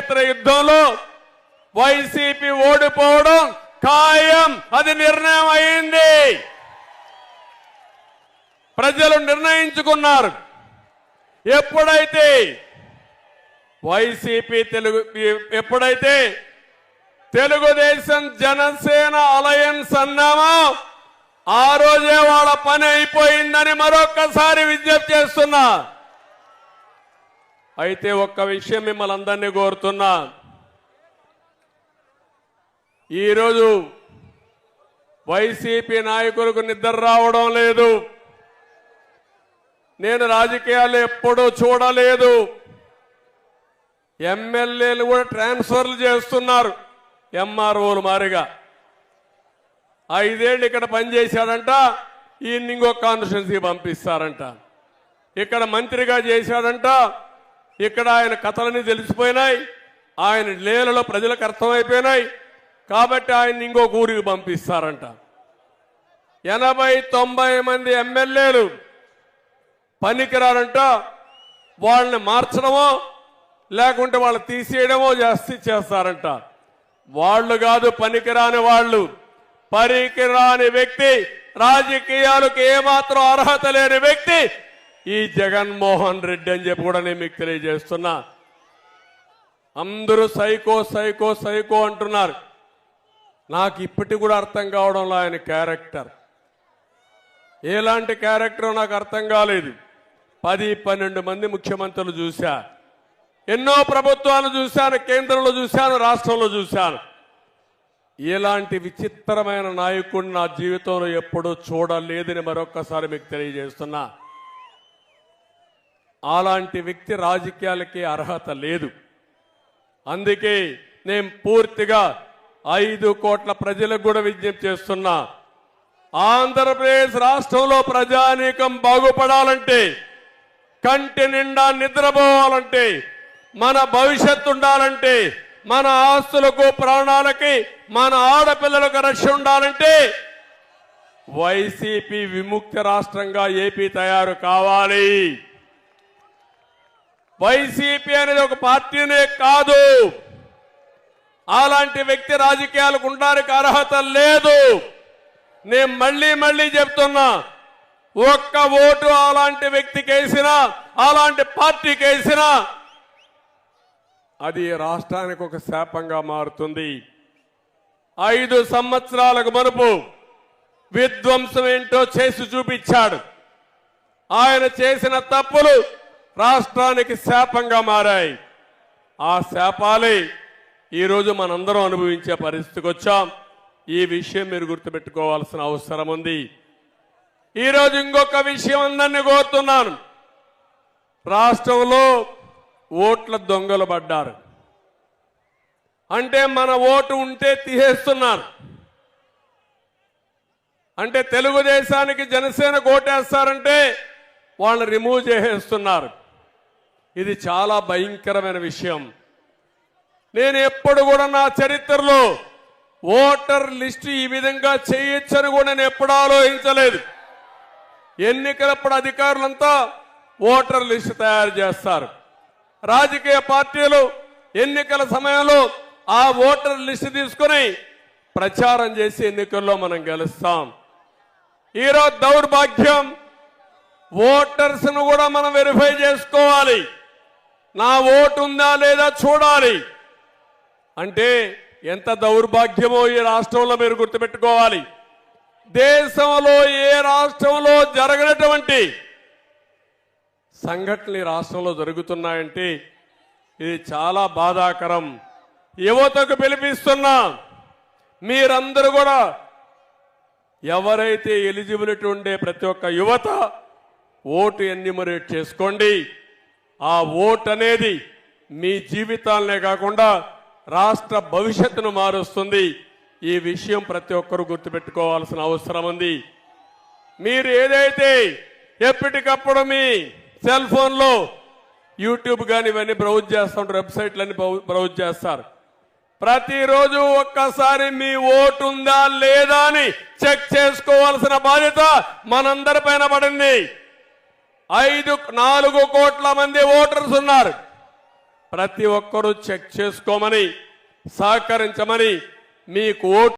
కురుక్షేత్ర యుద్ధంలో వైసీపీ ఓడిపోవడం ఖాయం. అది నిర్ణయం అయింది. ప్రజలు నిర్ణయించుకున్నారు. ఎప్పుడైతే వైసీపీ తెలుగు ఎప్పుడైతే తెలుగుదేశం జనసేన అలయన్స్ అన్నామో ఆ రోజే వాళ్ళ పని అయిపోయిందని మరొక్కసారి విజ్ఞప్తి చేస్తున్నా. అయితే ఒక్క విషయం మిమ్మల్ని అందరినీ కోరుతున్నా. ఈరోజు వైసీపీ నాయకులకు నిద్ర రావడం లేదు. నేను రాజకీయాలు ఎప్పుడూ చూడలేదు. ఎమ్మెల్యేలు కూడా ట్రాన్స్ఫర్లు చేస్తున్నారు ఎంఆర్ఓలు మారిగా. ఐదేళ్ళు ఇక్కడ పనిచేశాడంట ఈయన ఇంకో కాన్స్టిట్యున్సీ పంపిస్తారంట. ఇక్కడ మంత్రిగా చేశాడంట ఇక్కడ ఆయన కథలన్నీ తెలిసిపోయినాయి. ఆయన లీలలో ప్రజలకు అర్థమైపోయినాయి. కాబట్టి ఆయన ఇంకొక ఊరికి పంపిస్తారంట. ఎనభై తొంభై మంది ఎమ్మెల్యేలు పనికిరారంట. వాళ్ళని మార్చడమో లేకుంటే వాళ్ళు తీసేయడమో జాస్తి చేస్తారంట. వాళ్ళు కాదు పనికిరాని వాళ్ళు. పనికిరాని వ్యక్తి రాజకీయాలకు ఏమాత్రం అర్హత లేని వ్యక్తి ఈ జగన్మోహన్ రెడ్డి అని చెప్పి కూడా నేను మీకు తెలియజేస్తున్నా. అందరూ సైకో సైకో సైకో అంటున్నారు. నాకు ఇప్పటికి కూడా అర్థం కావడంలో ఆయన క్యారెక్టర్. ఎలాంటి క్యారెక్టర్ నాకు అర్థం కాలేదు. పది పన్నెండు మంది ముఖ్యమంత్రులు చూశా. ఎన్నో ప్రభుత్వాలు చూశాను కేంద్రంలో చూశాను రాష్ట్రంలో చూశాను. ఇలాంటి విచిత్రమైన నాయకుడిని నా జీవితంలో ఎప్పుడూ చూడలేదని మరొక్కసారి మీకు తెలియజేస్తున్నా. అలాంటి వ్యక్తి రాజకీయాలకి అర్హత లేదు. అందుకే నేను పూర్తిగా ఐదు కోట్ల ప్రజలకు కూడా విజ్ఞప్తి చేస్తున్నా. ఆంధ్రప్రదేశ్ రాష్ట్రంలో ప్రజానీకం బాగుపడాలంటే కంటి నిండా నిద్రపోవాలంటే మన భవిష్యత్తు ఉండాలంటే మన ఆస్తులకు ప్రాణాలకి మన ఆడపిల్లలకు రక్షణ ఉండాలంటే వైసీపీ విముక్త రాష్ట్రంగా ఏపీ తయారు కావాలి. వైసీపీ అనేది ఒక పార్టీనే కాదు. అలాంటి వ్యక్తి రాజకీయాలకు ఉండడానికి అర్హత లేదు. నేను మళ్ళీ మళ్ళీ చెప్తున్నా ఒక్క ఓటు అలాంటి వ్యక్తికి వేసినా అలాంటి పార్టీకి వేసినా అది రాష్ట్రానికి ఒక శాపంగా మారుతుంది. ఐదు సంవత్సరాలకు మనుపు విధ్వంసం ఏంటో చేసి చూపించాడు. ఆయన చేసిన తప్పులు రాష్ట్రానికి శాపంగా మారాయి. ఆ శాపాలే ఈరోజు మనందరం అనుభవించే పరిస్థితికి వచ్చాం. ఈ విషయం మీరు గుర్తుపెట్టుకోవాల్సిన అవసరం ఉంది. ఈరోజు ఇంకొక విషయం అందరినీ కోరుతున్నాను. రాష్ట్రంలో ఓట్ల దొంగలు పడ్డారు. అంటే మన ఓటు ఉంటే తీసేస్తున్నారు. అంటే తెలుగుదేశానికి జనసేన ఓటేస్తారంటే వాళ్ళని రిమూవ్ చేసేస్తున్నారు. ఇది చాలా భయంకరమైన విషయం. నేను ఎప్పుడు కూడా నా చరిత్రలో ఓటర్ లిస్టు ఈ విధంగా చేయొచ్చని కూడా నేను ఎప్పుడు ఆలోచించలేదు. ఎన్నికలప్పుడు అధికారులంతా ఓటర్ లిస్టు తయారు చేస్తారు. రాజకీయ పార్టీలు ఎన్నికల సమయంలో ఆ ఓటర్ లిస్టు తీసుకుని ప్రచారం చేసి ఎన్నికల్లో మనం గెలుస్తాం. ఈరోజు దౌర్భాగ్యం ఓటర్స్ను కూడా మనం వెరిఫై చేసుకోవాలి. నా ఓటు ఉందా లేదా చూడాలి. అంటే ఎంత దౌర్భాగ్యమో ఈ రాష్ట్రంలో మీరు గుర్తుపెట్టుకోవాలి. దేశంలో ఏ రాష్ట్రంలో జరగనటువంటి సంఘటనలు ఈ రాష్ట్రంలో జరుగుతున్నాయంటే ఇది చాలా బాధాకరం. యువతకు పిలిపిస్తున్నా మీరందరూ కూడా ఎవరైతే ఎలిజిబిలిటీ ఉండే ప్రతి ఒక్క యువత ఓటు ఎన్నిమరేట్ చేసుకోండి. ఆ ఓట్ అనేది మీ జీవితాలనే కాకుండా రాష్ట్ర భవిష్యత్తును మారుస్తుంది. ఈ విషయం ప్రతి ఒక్కరూ గుర్తుపెట్టుకోవాల్సిన అవసరం ఉంది. మీరు ఏదైతే ఎప్పటికప్పుడు మీ సెల్ ఫోన్లో యూట్యూబ్ కానీ ఇవన్నీ బ్రౌజ్ చేస్తుంటారు వెబ్సైట్లన్నీ బ్రౌజ్ చేస్తారు. ప్రతిరోజు ఒక్కసారి మీ ఓటు ఉందా లేదా అని చెక్ చేసుకోవాల్సిన బాధ్యత మనందరి పైన పడింది. ఐదు నాలుగు కోట్ల మంది ఓటర్స్ ఉన్నారు. ప్రతి ఒక్కరూ చెక్ చేసుకోమని సహకరించమని మీకు ఓటు